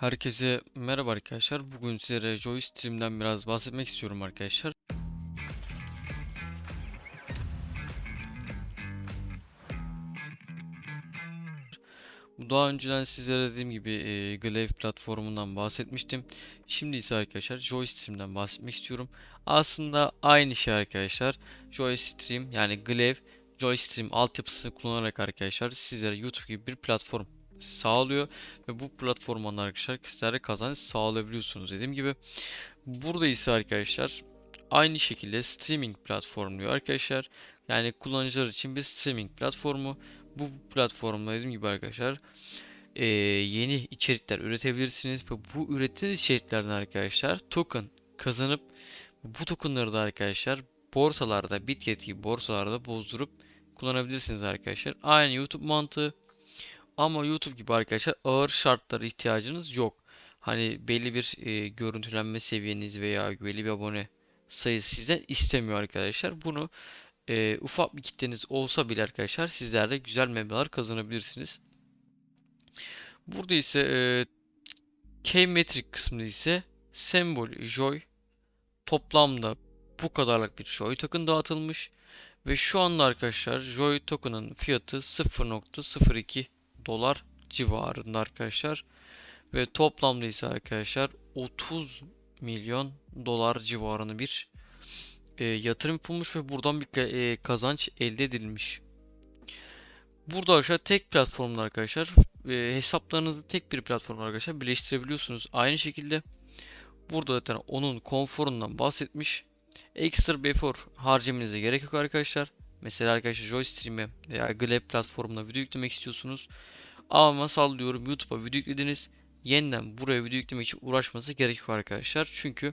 Herkese merhaba arkadaşlar. Bugün sizlere Joystream'den biraz bahsetmek istiyorum arkadaşlar. Bu Daha önceden sizlere dediğim gibi e, Glaive platformundan bahsetmiştim. Şimdi ise arkadaşlar Joystream'den bahsetmek istiyorum. Aslında aynı şey arkadaşlar. Joystream yani Glaive Joystream altyapısını kullanarak arkadaşlar sizlere YouTube gibi bir platform sağlıyor ve bu platformdan arkadaşlar sizlere kazanç sağlayabiliyorsunuz dediğim gibi. Burada ise arkadaşlar aynı şekilde streaming platformu diyor arkadaşlar. Yani kullanıcılar için bir streaming platformu. Bu platformda dediğim gibi arkadaşlar eee, yeni içerikler üretebilirsiniz ve bu ürettiğiniz içeriklerden arkadaşlar token kazanıp bu tokenları da arkadaşlar borsalarda Bitget gibi borsalarda bozdurup kullanabilirsiniz arkadaşlar. Aynı YouTube mantığı ama YouTube gibi arkadaşlar ağır şartlara ihtiyacınız yok. Hani belli bir e, görüntülenme seviyeniz veya belli bir abone sayısı sizden istemiyor arkadaşlar. Bunu e, ufak bir kitleniz olsa bile arkadaşlar sizler de güzel meblağlar kazanabilirsiniz. Burada ise e, K-Metric kısmında ise sembol Joy toplamda bu kadarlık bir Joy token dağıtılmış ve şu anda arkadaşlar Joy token'ın fiyatı 0.02 dolar civarında arkadaşlar. Ve toplamda ise arkadaşlar 30 milyon dolar civarında bir e, yatırım yapılmış ve buradan bir e, kazanç elde edilmiş. Burada arkadaşlar tek platformda arkadaşlar e, hesaplarınızı tek bir platformda arkadaşlar birleştirebiliyorsunuz. Aynı şekilde burada zaten onun konforundan bahsetmiş. Ekstra bir efor harcamanıza gerek yok arkadaşlar. Mesela arkadaşlar Joystream'e veya Gleb platformuna video yüklemek istiyorsunuz. Ama sallıyorum YouTube'a video yüklediniz. Yeniden buraya video yüklemek için uğraşması gerekiyor arkadaşlar. Çünkü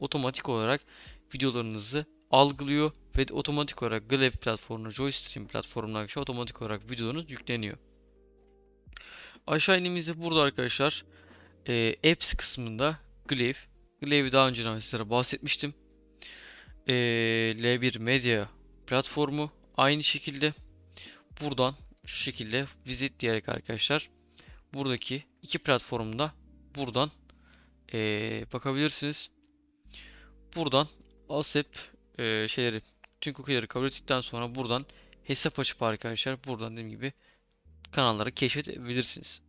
otomatik olarak videolarınızı algılıyor ve otomatik olarak Gleb platformuna, Joystream platformuna arkadaşlar otomatik olarak videolarınız yükleniyor. Aşağı indiğimizde burada arkadaşlar e, Apps kısmında Glaive. Glaive'i daha önce sizlere bahsetmiştim. E, L1 Media platformu aynı şekilde buradan şu şekilde visit diyerek arkadaşlar buradaki iki platformda buradan eee, bakabilirsiniz. Buradan accept eee, şeyleri tüm cookie'leri kabul ettikten sonra buradan hesap açıp arkadaşlar buradan dediğim gibi kanalları keşfedebilirsiniz.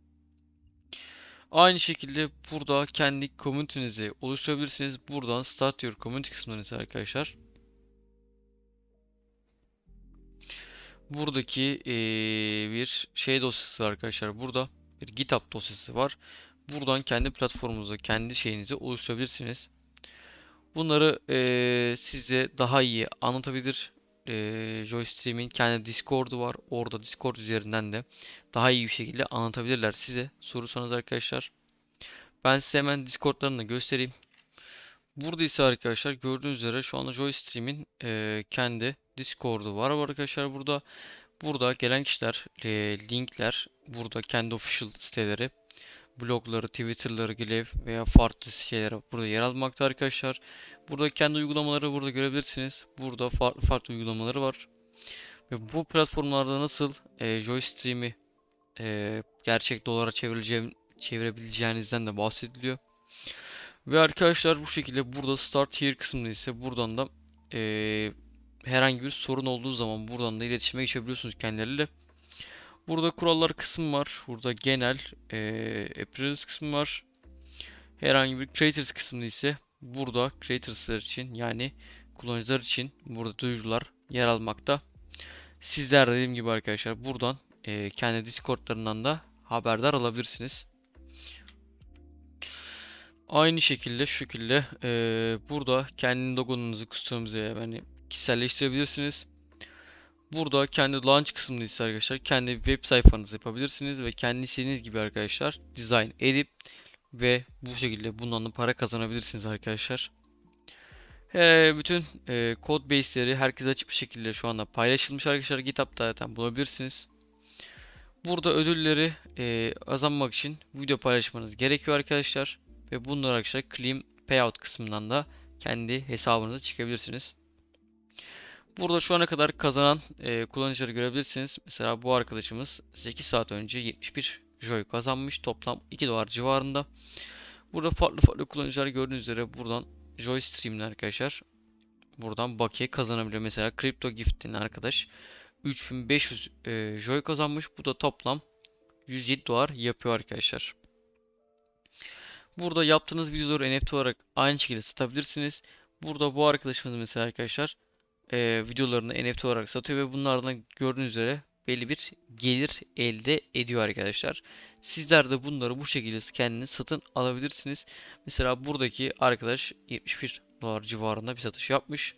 Aynı şekilde burada kendi community'nizi oluşturabilirsiniz. Buradan start your community kısmından ise arkadaşlar buradaki eee, bir şey dosyası arkadaşlar. Burada bir GitHub dosyası var. Buradan kendi platformunuza, kendi şeyinizi oluşturabilirsiniz. Bunları eee, size daha iyi anlatabilir. Eee Joystream'in kendi Discord'u var. Orada Discord üzerinden de daha iyi bir şekilde anlatabilirler size. Sorursanız arkadaşlar. Ben size hemen Discord'larını da göstereyim. Burada ise arkadaşlar gördüğünüz üzere şu anda Joystream'in eee, kendi Discord'u var arkadaşlar burada. Burada gelen kişiler, e, linkler, burada kendi official siteleri, blogları, Twitter'ları, Glaive veya farklı şeyler burada yer almakta arkadaşlar. Burada kendi uygulamaları burada görebilirsiniz. Burada farklı farklı uygulamaları var. Ve bu platformlarda nasıl e, Joystream'i e, gerçek dolara çevirebileceğinizden de bahsediliyor. Ve arkadaşlar bu şekilde burada Start Here kısmında ise buradan da e, herhangi bir sorun olduğu zaman buradan da iletişime geçebiliyorsunuz kendileriyle. Burada kurallar kısmı var. Burada genel e, appearance kısmı var. Herhangi bir creators kısmında ise burada creatorslar için yani kullanıcılar için burada duyurular yer almakta. Sizler de dediğim gibi arkadaşlar buradan e, kendi Discord'larından da haberdar alabilirsiniz. Aynı şekilde şu şekilde e, burada kendi logonunuzu customize yani kişiselleştirebilirsiniz. Burada kendi launch kısmında ise arkadaşlar kendi web sayfanızı yapabilirsiniz ve kendi istediğiniz gibi arkadaşlar design edip ve bu şekilde bundan da para kazanabilirsiniz arkadaşlar. He, bütün e, kod base'leri herkese açık bir şekilde şu anda paylaşılmış arkadaşlar. GitHub'da zaten bulabilirsiniz. Burada ödülleri e, kazanmak için video paylaşmanız gerekiyor arkadaşlar. Ve bunları arkadaşlar claim payout kısmından da kendi hesabınıza çıkabilirsiniz. Burada şu ana kadar kazanan e, kullanıcıları görebilirsiniz. Mesela bu arkadaşımız 8 saat önce 71 Joy kazanmış. Toplam 2 dolar civarında. Burada farklı farklı kullanıcılar gördüğünüz üzere buradan Joy Stream'den arkadaşlar buradan bakiye kazanabiliyor. Mesela Crypto Gift'in arkadaş 3500 e, Joy kazanmış. Bu da toplam 107 dolar yapıyor arkadaşlar. Burada yaptığınız videoları NFT olarak aynı şekilde satabilirsiniz. Burada bu arkadaşımız mesela arkadaşlar e, videolarını NFT olarak satıyor ve bunlardan gördüğünüz üzere belli bir gelir elde ediyor arkadaşlar. Sizler de bunları bu şekilde kendiniz satın alabilirsiniz. Mesela buradaki arkadaş 71 dolar civarında bir satış yapmış.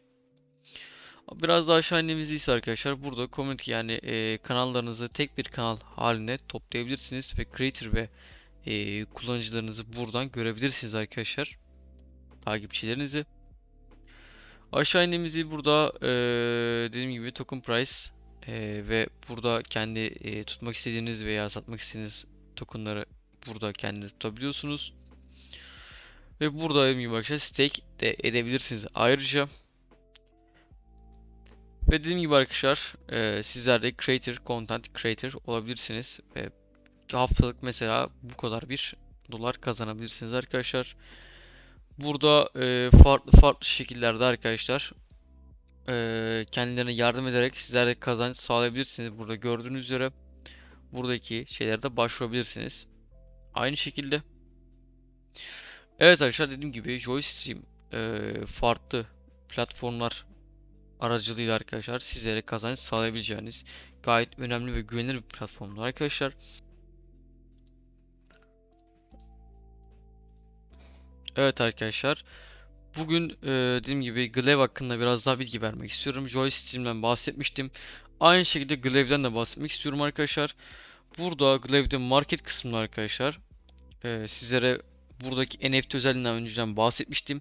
Biraz daha aşağı indiğimizde arkadaşlar burada community yani e, kanallarınızı tek bir kanal haline toplayabilirsiniz ve creator ve e, kullanıcılarınızı buradan görebilirsiniz arkadaşlar. Takipçilerinizi. Aşağı indiğimizde burada e, dediğim gibi token price e, ve burada kendi e, tutmak istediğiniz veya satmak istediğiniz tokenları burada kendiniz tutabiliyorsunuz. Ve burada dediğim gibi arkadaşlar stake de edebilirsiniz ayrıca. Ve dediğim gibi arkadaşlar e, sizler de creator, content creator olabilirsiniz. Ve haftalık mesela bu kadar bir dolar kazanabilirsiniz arkadaşlar. Burada e, farklı farklı şekillerde arkadaşlar e, kendilerine yardım ederek sizler de kazanç sağlayabilirsiniz. Burada gördüğünüz üzere buradaki şeylerde başvurabilirsiniz. Aynı şekilde Evet arkadaşlar dediğim gibi Joystream e, farklı platformlar aracılığıyla arkadaşlar sizlere kazanç sağlayabileceğiniz gayet önemli ve güvenilir bir platformdur arkadaşlar. Evet arkadaşlar. Bugün e, dediğim gibi Glaive hakkında biraz daha bilgi vermek istiyorum. Joystream'den bahsetmiştim. Aynı şekilde Glaive'den de bahsetmek istiyorum arkadaşlar. Burada Glaive'de market kısmında arkadaşlar e, sizlere buradaki NFT özelliğinden önceden bahsetmiştim.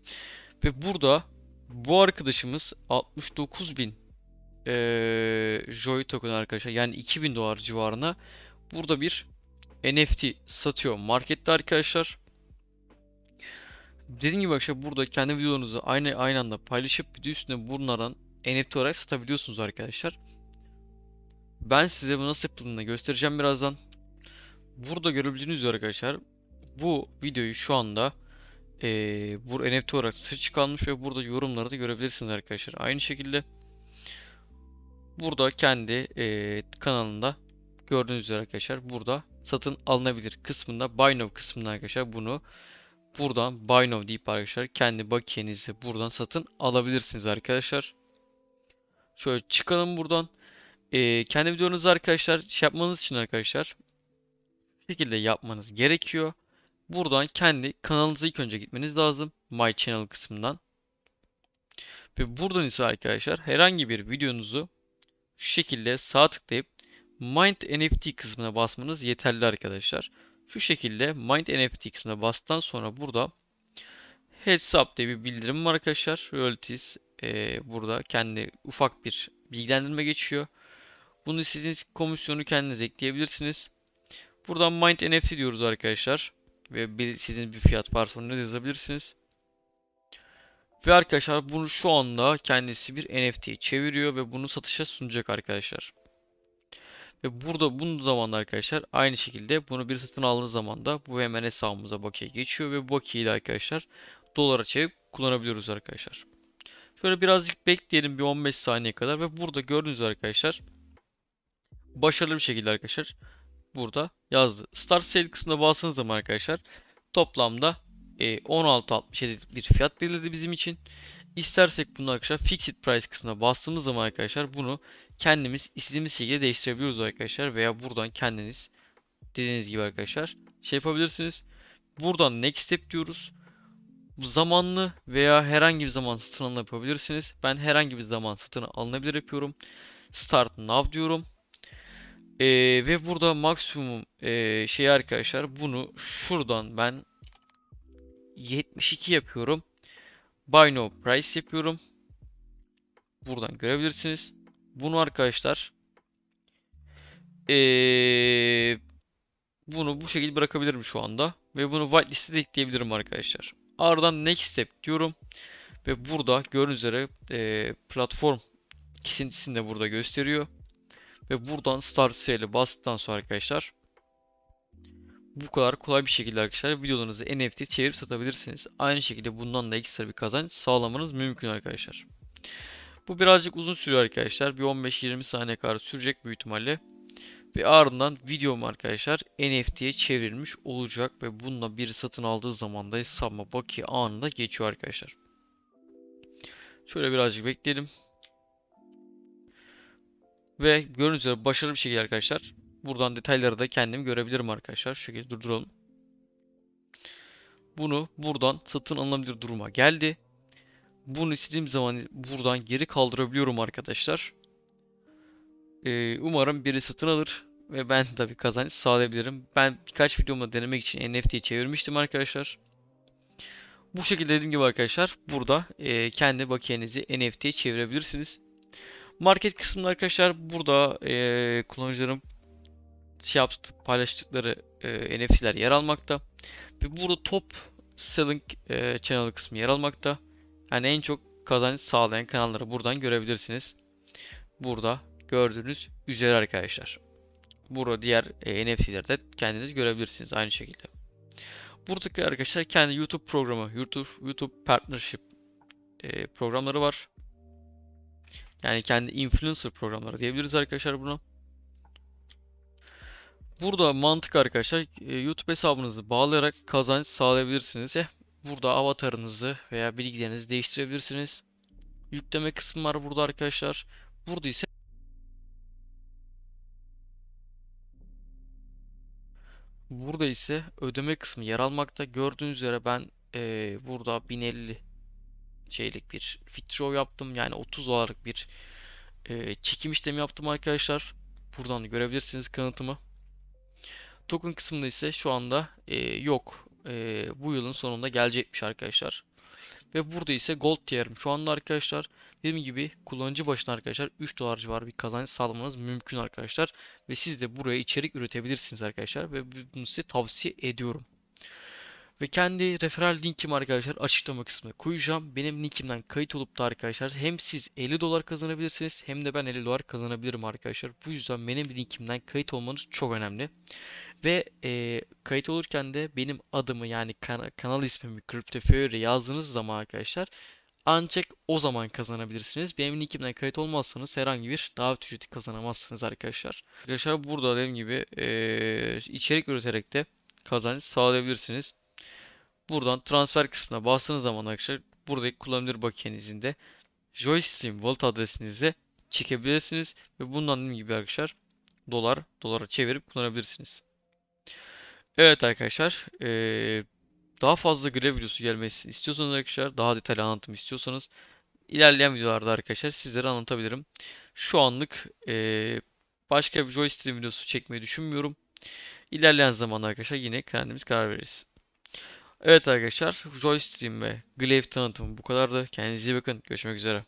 Ve burada bu arkadaşımız 69.000 e, Joy token arkadaşlar yani 2000 dolar civarına burada bir NFT satıyor markette arkadaşlar. Dediğim gibi arkadaşlar burada kendi videolarınızı aynı aynı anda paylaşıp de üstüne bunlardan NFT olarak satabiliyorsunuz arkadaşlar. Ben size bu nasıl yapıldığını göstereceğim birazdan. Burada görebildiğiniz üzere arkadaşlar bu videoyu şu anda e, bu NFT olarak search kalmış ve burada yorumları da görebilirsiniz arkadaşlar. Aynı şekilde burada kendi e, kanalında gördüğünüz üzere arkadaşlar burada satın alınabilir kısmında Buy Now kısmında arkadaşlar bunu buradan Buy Now deyip arkadaşlar kendi bakiyenizi buradan satın alabilirsiniz arkadaşlar. Şöyle çıkalım buradan. E, kendi videonuzu arkadaşlar şey yapmanız için arkadaşlar bu şekilde yapmanız gerekiyor. Buradan kendi kanalınıza ilk önce gitmeniz lazım. My Channel kısmından. Ve buradan ise arkadaşlar herhangi bir videonuzu şu şekilde sağ tıklayıp Mind NFT kısmına basmanız yeterli arkadaşlar. Şu şekilde Mind NFT kısmına bastıktan sonra burada Heads Up diye bir bildirim var arkadaşlar. Royalties e, burada kendi ufak bir bilgilendirme geçiyor. Bunu istediğiniz komisyonu kendiniz ekleyebilirsiniz. Buradan Mind NFT diyoruz arkadaşlar. Ve istediğiniz bir fiyat varsa onu yazabilirsiniz. Ve arkadaşlar bunu şu anda kendisi bir NFT'ye çeviriyor ve bunu satışa sunacak arkadaşlar. Ve burada bunun zaman arkadaşlar aynı şekilde bunu bir satın aldığı zaman da bu hemen hesabımıza bakiye geçiyor ve bu bakiyeyi de arkadaşlar dolara çevirip kullanabiliyoruz arkadaşlar. Şöyle birazcık bekleyelim bir 15 saniye kadar ve burada gördüğünüz arkadaşlar başarılı bir şekilde arkadaşlar burada yazdı. Start Sale kısmına bastığınız zaman arkadaşlar toplamda e, 16.67 bir fiyat belirledi bizim için. İstersek bunu arkadaşlar Fixed Price kısmına bastığımız zaman arkadaşlar bunu kendimiz istediğimiz şekilde değiştirebiliyoruz arkadaşlar veya buradan kendiniz dediğiniz gibi arkadaşlar şey yapabilirsiniz. Buradan Next Step diyoruz. Zamanlı veya herhangi bir zaman satın alın. Ben herhangi bir zaman satın alınabilir yapıyorum. Start Now diyorum. Ee, ve burada maksimum e, şey arkadaşlar bunu şuradan ben 72 yapıyorum. Buy no price yapıyorum. Buradan görebilirsiniz. Bunu arkadaşlar ee, bunu bu şekilde bırakabilirim şu anda. Ve bunu whitelist'e de ekleyebilirim arkadaşlar. Ardından next step diyorum. Ve burada gördüğünüz üzere e, platform kesintisini de burada gösteriyor. Ve buradan Start Sale'e bastıktan sonra arkadaşlar Bu kadar kolay bir şekilde arkadaşlar videolarınızı NFT çevirip satabilirsiniz. Aynı şekilde bundan da ekstra bir kazanç sağlamanız mümkün arkadaşlar. Bu birazcık uzun sürüyor arkadaşlar. Bir 15-20 saniye kadar sürecek büyük ihtimalle. Ve ardından videom arkadaşlar NFT'ye çevrilmiş olacak ve bununla biri satın aldığı zaman da hesabıma bakiye anında geçiyor arkadaşlar. Şöyle birazcık bekleyelim. Ve gördüğünüz üzere başarılı bir şekilde arkadaşlar. Buradan detayları da kendim görebilirim arkadaşlar. Şu şekilde durduralım. Bunu buradan satın alınabilir duruma geldi. Bunu istediğim zaman buradan geri kaldırabiliyorum arkadaşlar. Ee, umarım biri satın alır ve ben tabii kazanç sağlayabilirim. Ben birkaç videomda denemek için NFT'ye çevirmiştim arkadaşlar. Bu şekilde dediğim gibi arkadaşlar burada e, kendi bakiyenizi NFT'ye çevirebilirsiniz. Market kısmında arkadaşlar burada e, kullanıcıların şey yaptı, paylaştıkları e, NFT'ler yer almakta. Ve burada top selling e, channel kısmı yer almakta. Yani en çok kazanç sağlayan kanalları buradan görebilirsiniz. Burada gördüğünüz üzere arkadaşlar. Burada diğer e, NFT'leri kendiniz görebilirsiniz aynı şekilde. Buradaki arkadaşlar kendi YouTube programı, YouTube YouTube Partnership e, programları var. Yani kendi influencer programları diyebiliriz arkadaşlar buna. Burada mantık arkadaşlar e, YouTube hesabınızı bağlayarak kazanç sağlayabilirsiniz. Eh, burada avatarınızı veya bilgilerinizi değiştirebilirsiniz. Yükleme kısmı var burada arkadaşlar. Burada ise Burada ise ödeme kısmı yer almakta. Gördüğünüz üzere ben e, burada 1050 şeylik bir withdraw yaptım. Yani 30 dolarlık bir e, çekim işlemi yaptım arkadaşlar. Buradan görebilirsiniz kanıtımı. Token kısmında ise şu anda e, yok. E, bu yılın sonunda gelecekmiş arkadaşlar. Ve burada ise gold tier'im. Şu anda arkadaşlar dediğim gibi kullanıcı başına arkadaşlar 3 dolar civarı bir kazanç sağlamanız mümkün arkadaşlar. Ve siz de buraya içerik üretebilirsiniz arkadaşlar. Ve bunu size tavsiye ediyorum. Ve kendi referral linkimi arkadaşlar açıklama kısmına koyacağım. Benim linkimden kayıt olup da arkadaşlar hem siz 50 dolar kazanabilirsiniz hem de ben 50 dolar kazanabilirim arkadaşlar. Bu yüzden benim linkimden kayıt olmanız çok önemli. Ve e, kayıt olurken de benim adımı yani kana- kanal ismimi CryptoFury yazdığınız zaman arkadaşlar ancak o zaman kazanabilirsiniz. Benim linkimden kayıt olmazsanız herhangi bir davet ücreti kazanamazsınız arkadaşlar. Arkadaşlar burada dediğim gibi e, içerik üreterek de kazanç sağlayabilirsiniz. Buradan transfer kısmına bastığınız zaman arkadaşlar buradaki kullanılır bakiyenizin de Joystream wallet adresinize çekebilirsiniz ve bundan dediğim gibi arkadaşlar dolar dolara çevirip kullanabilirsiniz. Evet arkadaşlar eee, daha fazla grev videosu gelmesini istiyorsanız arkadaşlar daha detaylı anlatım istiyorsanız ilerleyen videolarda arkadaşlar sizlere anlatabilirim. Şu anlık eee, başka bir Joystream videosu çekmeyi düşünmüyorum. İlerleyen zaman arkadaşlar yine kendimiz karar veririz. Evet arkadaşlar Joystream ve Glaive tanıtımı bu kadardı. Kendinize iyi bakın. Görüşmek üzere.